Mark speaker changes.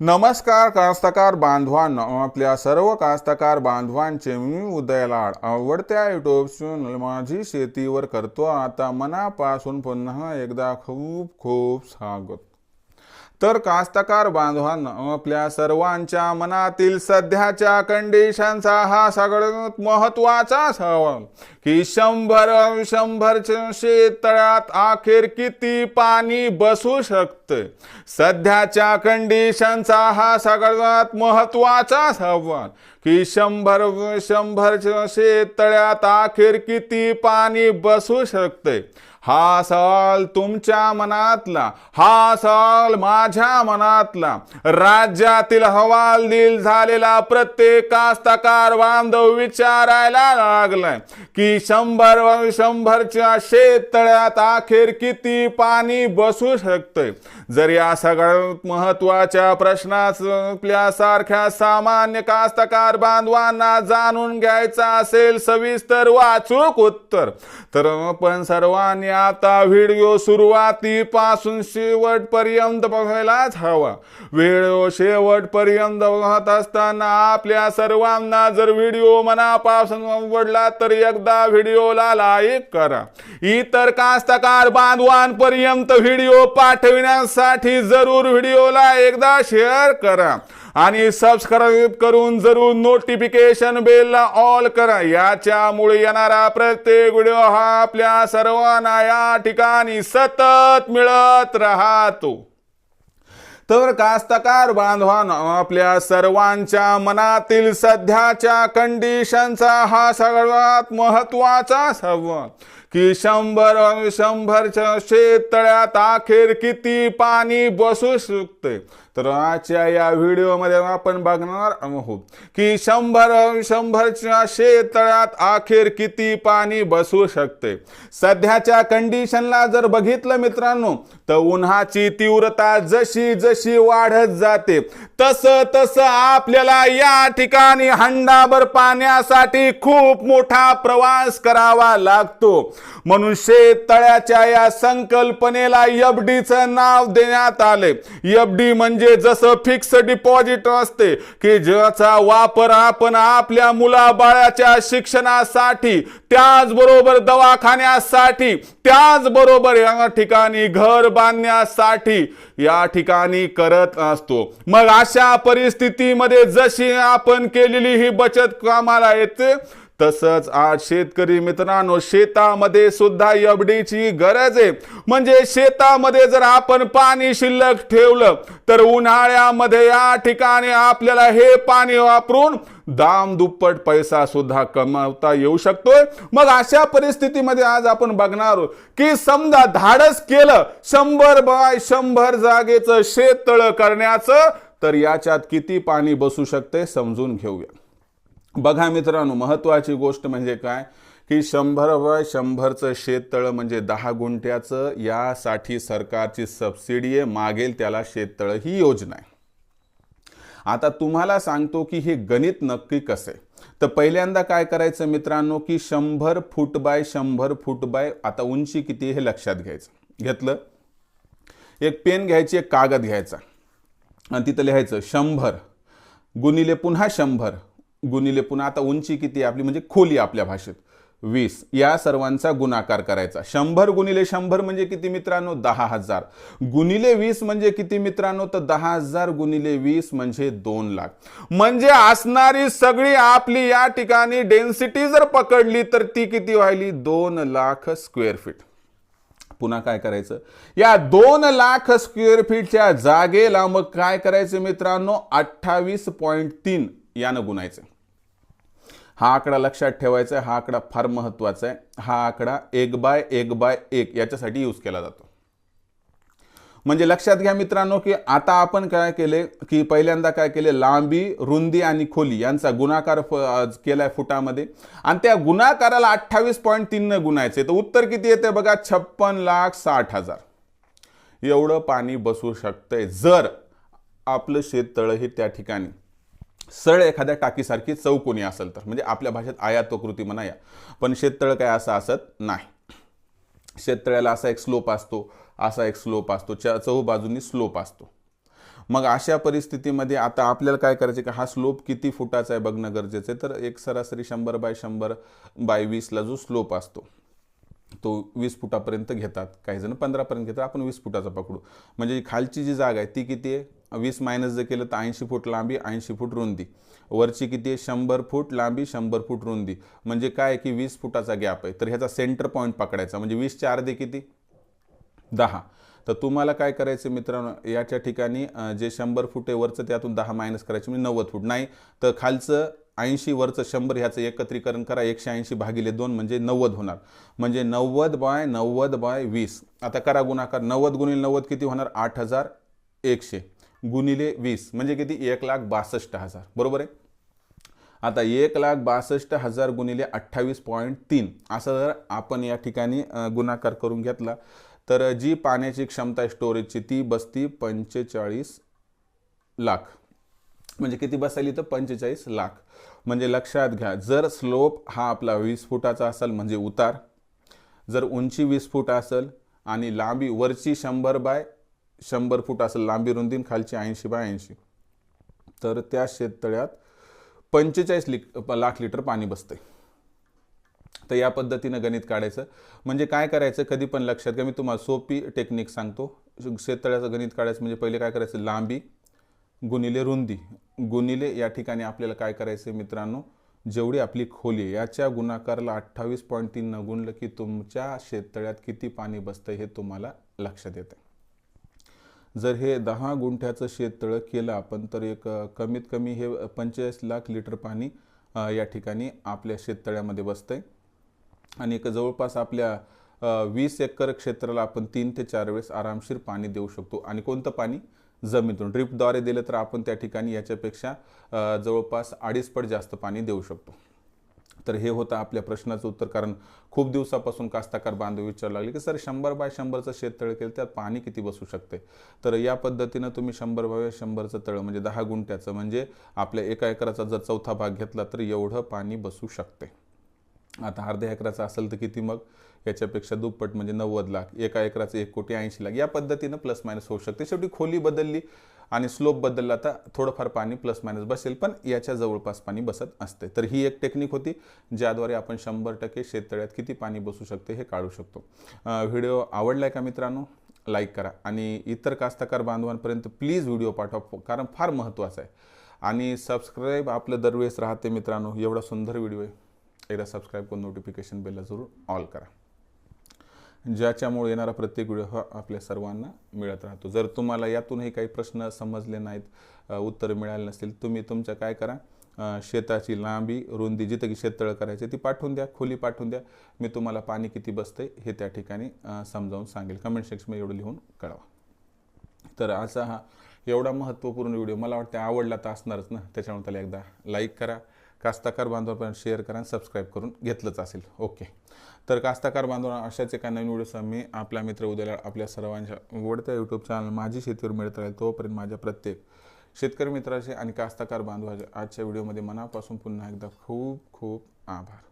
Speaker 1: नमस्कार कास्तकार बांधवांनो आपल्या सर्व कास्तकार बांधवांचे मी उदयलाड. आवडत्या युट्यूब चॅनल माझी शेतीवर करतो. आता मनापासून पुन्हा एकदा खूप खूप स्वागत. तर कास्तकार बांधवांनो आपल्या सर्वांच्या मनातील सध्याच्या कंडिशनचा हा सगळ्यात महत्त्वाचा सवाल. की शंभर शंभरच्या शेततळ्यात अखेर किती पाणी बसू शकते? सध्याच्या कंडिशनचा हा सगळ्यात महत्त्वाचा सवाल. की शंभर शंभरच्या शेततळ्यात अखेर किती पाणी बसू शकते? हा सवाल तुमच्या मनातला हा सवाल माझ्या मनातला. राज्यातील हवालदिल झालेला प्रत्येक कास्तकार बांधव विचारायला लागलाय की शंभर शंभरच्या शेततळ्यात अखेर किती पाणी बसू शकतंय? जर या सगळ्यात महत्त्वाच्या प्रश्नासारख्या सामान्य कास्तकार बांधवांना जाणून घ्यायचा असेल सविस्तर वाचूक उत्तर तर पण सर्वांनी आता व्हिडिओ सुरुवातीपासून शेवटपर्यंत बघायलाच हवा. व्हिडिओ शेवटपर्यंत बघत असताना आपल्या सर्वांना जर व्हिडिओ मनापासून आवडला तर एकदा व्हिडिओला लाईक करा. इतर कास्तकार बांधवांपर्यंत व्हिडिओ पाठविण्यासाठी जरूर व्हिडिओला एकदा शेअर करा. आणि सबस्क्राईब करून जरूर नोटिफिकेशन बेलला ऑल करा. याच्यामुळे येणारा प्रत्येक व्हिडिओ हा आपल्या सर्वांना या ठिकाणी सतत मिळत राहतो. तर कास्तकार बांधवान आपल्या सर्वांच्या मनातील सध्याच्या कंडिशनचा हा सगळ्यात महत्त्वाचा संवाद की शंभर शंभरच्या शेततळ्यात अखेर किती पाणी बसू शकते? तर आजच्या या व्हिडिओमध्ये आपण बघणार आहोत की शंभर शंभरच्या शेततळ्यात अखेर किती पाणी बसू शकते? सध्याच्या कंडिशनला जर बघितलं मित्रांनो तर उन्हाची तीव्रता जशी जशी वाढत जाते तसं तसं आपल्याला या ठिकाणी हंडाभर पाण्यासाठी खूप मोठा प्रवास करावा लागतो. म्हणून शेततळ्याच्या या संकल्पनेला एफडीचं नाव देण्यात आले. एफडी म्हणजे जसं फिक्स डिपॉझिट असते की ज्याचा वापर आपण आपल्या मुलाबाळाच्या शिक्षणासाठी त्याचबरोबर दवाखान्यासाठी त्याचबरोबर या ठिकाणी घर बांधण्यासाठी या ठिकाणी करत असतो. मग अशा परिस्थितीमध्ये जशी आपण केलेली ही बचत कामाला येते तसंच आज शेतकरी मित्रांनो शेतामध्ये सुद्धा एफडीची गरज आहे. म्हणजे शेतामध्ये जर आपण पाणी शिल्लक ठेवलं तर उन्हाळ्यामध्ये या ठिकाणी आपल्याला हे पाणी वापरून दाम दुप्पट पैसा सुद्धा कमावता येऊ शकतोय. मग अशा परिस्थितीमध्ये आज आपण बघणार आहोत की समजा धाडस केलं शंभर बाय शंभर जागेचं शेततळ करण्याचं तर याच्यात किती पाणी बसू शकते समजून घेऊया. बघा मित्रांनो महत्वाची गोष्ट म्हणजे काय? की शंभर व शंभरचं शेततळं म्हणजे दहा गुंठ्याचं यासाठी सरकारची सबसिडी आहे मागेल त्याला शेततळं ही योजना आहे. आता तुम्हाला सांगतो की हे गणित नक्की कसं? आहे तर पहिल्यांदा काय करायचं मित्रांनो की शंभर फूट बाय शंभर फूट बाय आता उंची किती हे लक्षात घ्यायचं. घेतलं? एक पेन घ्यायची एक कागद घ्यायचा. आणि तिथं लिहायचं शंभर गुणिले पुन्हा शंभर. गुणिले पुन्हा आता उंची किती आपली? म्हणजे खोली आपल्या भाषेत. वीस. या सर्वांचा गुणाकार करायचा. शंभर गुणिले शंभर म्हणजे किती मित्रांनो? दहा हजार. गुणिले वीस म्हणजे किती मित्रांनो? तर दहा हजार गुणिले वीस म्हणजे दोन लाख. म्हणजे असणारी सगळी आपली या ठिकाणी डेन्सिटी जर पकडली तर ती किती व्हायली दोन लाख स्क्वेअर फीट पुन्हा काय करायचं? या दोन लाख स्क्वेअर फीटच्या जागेला मग काय करायचं मित्रांनो? अठ्ठावीस पॉईंट तीन यानं गुणायचं. हा आकडा लक्षात ठेवायचा आहे हा आकडा फार महत्त्वाचा आहे. हा आकडा एक बाय एक बाय एक याच्यासाठी यूज केला जातो. म्हणजे लक्षात घ्या मित्रांनो की आता आपण काय केले की पहिल्यांदा काय केले लांबी रुंदी आणि खोली यांचा गुणाकार केलाय फुटामध्ये. आणि त्या गुणाकाराला अठ्ठावीस पॉईंट तीननं गुणायचे. तर उत्तर किती येते बघा? छप्पन लाख साठ हजार. एवढं पाणी बसू शकतंय जर आपलं शेततळ हे त्या ठिकाणी. सरळ एखाद्या टाकीसारखी चौकोनी असेल तर म्हणजे आपल्या भाषेत आयातोकृती म्हणा या. पण शेततळ काय असं असत नाही. शेततळ्याला असा एक स्लोप असतो असा एक स्लोप असतो च्या चहू बाजूनी स्लोप असतो. मग अशा परिस्थितीमध्ये आता आपल्याला काय करायचं की हा स्लोप किती फुटाचा आहे बघणं गरजेचं आहे. तर एक सरासरी शंभर बाय शंभर बाय वीसला जो स्लोप असतो. तो वीस फुटापर्यंत घेतात. काही जण पंधरापर्यंत घेतात. आपण वीस फुटाचा पकडू. म्हणजे खालची जी जागा आहे ती किती आहे? वीस मायनस जर केलं तर ऐंशी फूट लांबी ऐंशी फूट रुंदी. वरची किती आहे? शंभर फूट लांबी शंभर फूट रुंदी. म्हणजे काय आहे की वीस फुटाचा गॅप आहे. तर ह्याचा सेंटर पॉईंट पकडायचा. म्हणजे वीसच्या अर्धे किती? दहा. तर तुम्हाला काय करायचं मित्रांनो? याच्या ठिकाणी जे शंभर फूट आहे वरचं त्यातून दहा मायनस करायचे. म्हणजे नव्वद फूट. नाही तर खालचं ऐंशी वरचं शंभर ह्याचं एकत्रीकरण करा एकशे ऐंशी भागिले दोन म्हणजे नव्वद होणार. म्हणजे नव्वद बाय नव्वद बाय वीस. आता करा गुणाकार. नव्वद गुणिले नव्वद किती होणार? आठ हजार एकशे. गुणिले वीस म्हणजे किती? एक लाख बासष्ट हजार. बरोबर आहे? आता एक लाख बासष्ट हजार गुणिले अठ्ठावीस पॉईंट तीन. असं जर आपण या ठिकाणी गुणाकार करून घेतला तर जी पाण्याची क्षमता आहे स्टोरेजची ती बसती पंचेचाळीस लाख. म्हणजे किती बसायली तर पंचेचाळीस लाख. म्हणजे लक्षात घ्या जर स्लोप हा आपला वीस फुटाचा असेल म्हणजे उतार जर उंची वीस फूट असेल आणि लांबी वरची शंभर बाय शंभर फूट असेल लांबी रुंदी खालची ऐंशी बाय ऐंशी तर त्या शेततळ्यात पंचेचाळीस लि लाख लिटर पाणी बसते तर या पद्धतीनं गणित काढायचं. म्हणजे काय करायचं? कधी पण लक्षात घ्या. मी तुम्हाला सोपी टेक्निक सांगतो. शेततळ्याचं गणित काढायचं म्हणजे पहिले काय करायचं? लांबी गुणिले रुंदी. गुणिले या ठिकाणी आपल्याला काय करायचं आहे मित्रांनो? जेवढी आपली खोली आहे याच्या गुणाकाराला अठ्ठावीस पॉईंट तीननं गुणलं की तुमच्या शेततळ्यात किती पाणी बसतं हे तुम्हाला लक्षात येतं जर हे दहा गुंठ्याचं शेततळं केलं आपण तर एक कमीत कमी हे पंचेचाळीस लाख लिटर पाणी या ठिकाणी आपल्या शेततळ्यामध्ये बसतंय. आणि एक जवळपास आपल्या वीस एकर क्षेत्राला आपण तीन ते चार वेळेस आरामशीर पाणी देऊ शकतो. आणि कोणतं पाणी? जमिनीतून. ड्रिपद्वारे दिलं तर आपण त्या ठिकाणी याच्यापेक्षा जवळपास अडीच पट जास्त पाणी देऊ शकतो. तर हे होतं आपल्या प्रश्नाचं उत्तर. कारण खूप दिवसापासून कास्ताकार बांधव विचारू लागले की सर शंभर बाय शंभरचं शेततळ केलं त्यात पाणी किती बसू शकते? तर या पद्धतीनं तुम्ही शंभर बाय शंभरचं तळ म्हणजे दहा गुंठ्याचं म्हणजे आपल्या एका एकराचा जर चौथा भाग घेतला तर एवढं पाणी बसू शकते. आता अर्ध्या एकराचा असेल तर किती मग? याच्यापेक्षा दुप्पट म्हणजे नव्वद लाख. एका एकराचं एक कोटी ऐंशी लाख. या पद्धतीनं प्लस मायनस होऊ शकते. शेवटी खोली बदलली आणि स्लोप बदलला तर थोडंफार पाणी प्लस मायनस बसेल पण याच्या जवळपास पाणी बसत असते. तर ही एक टेक्निक होती ज्याद्वारे आपण शंभर टक्के शेततळ्यात किती पाणी बसू शकते हे काढू शकतो. व्हिडिओ आवडलाय का मित्रांनो? लाईक करा. आणि इतर कास्तकार बांधवांपर्यंत प्लीज व्हिडिओ पाठवा कारण फार महत्त्वाचा आहे. आणि सबस्क्राईब आपलं दरवेळेस राहते मित्रांनो. एवढा सुंदर व्हिडिओ आहे. एकदा सबस्क्राईब करून नोटिफिकेशन बेलला जरूर ऑल करा. ज्याच्यामुळे येणारा प्रत्येक व्हिडिओ हा आपल्या सर्वांना मिळत राहतो. जर तुम्हाला यातूनही काही प्रश्न समजले नाहीत उत्तर मिळाले नसतील तुम्ही तुमच्या काय करा? शेताची लांबी रुंदी जिथं की शेततळ करायचे ती पाठवून द्या खोली पाठवून द्या. मी तुम्हाला पाणी किती बसते हे त्या ठिकाणी समजावून सांगेल. कमेंट सेक्शनमध्ये एवढं लिहून कळवा. तर असा हा एवढा महत्त्वपूर्ण व्हिडिओ मला वाटतं आवडला तर असणारच ना. त्याच्यामुळे त्याला एकदा लाईक करा. कास्ताकार बांधवापर्यंत शेअर करा आणि सबस्क्राईब करून घेतलंच असेल. ओके तर कास्ताकार बांधवांना अशाच एका नवीन व्हिडिओसह मी आपला मित्र उद्याला आपल्या सर्वांच्या आवडत्या यूट्यूब चॅनल माझी शेतीवर मिळत राहील तोपर्यंत माझ्या प्रत्येक शेतकरी मित्राचे आणि कास्ताकार बांधवाचे आजच्या व्हिडिओमध्ये मनापासून पुन्हा एकदा खूप खूप आभार.